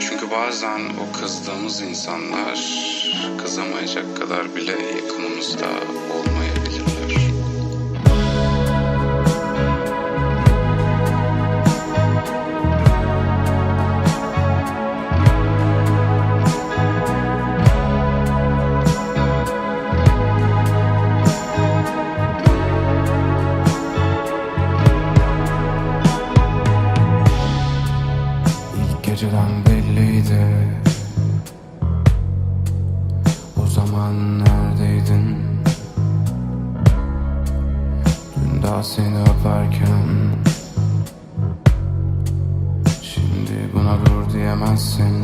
Çünkü bazen o kızdığımız insanlar kızamayacak kadar bile yakınımızda olmayabilirler. Geceden belliydi O zaman neredeydin? Dün daha seni öperken. Şimdi buna dur diyemezsin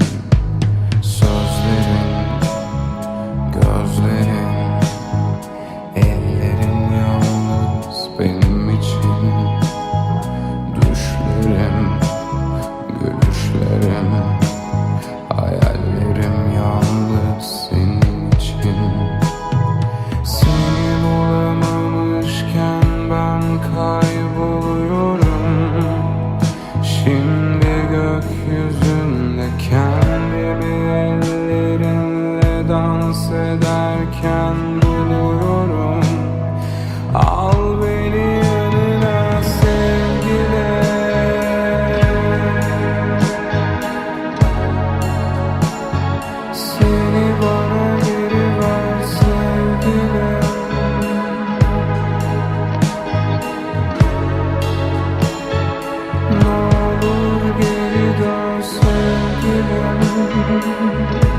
end.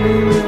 you.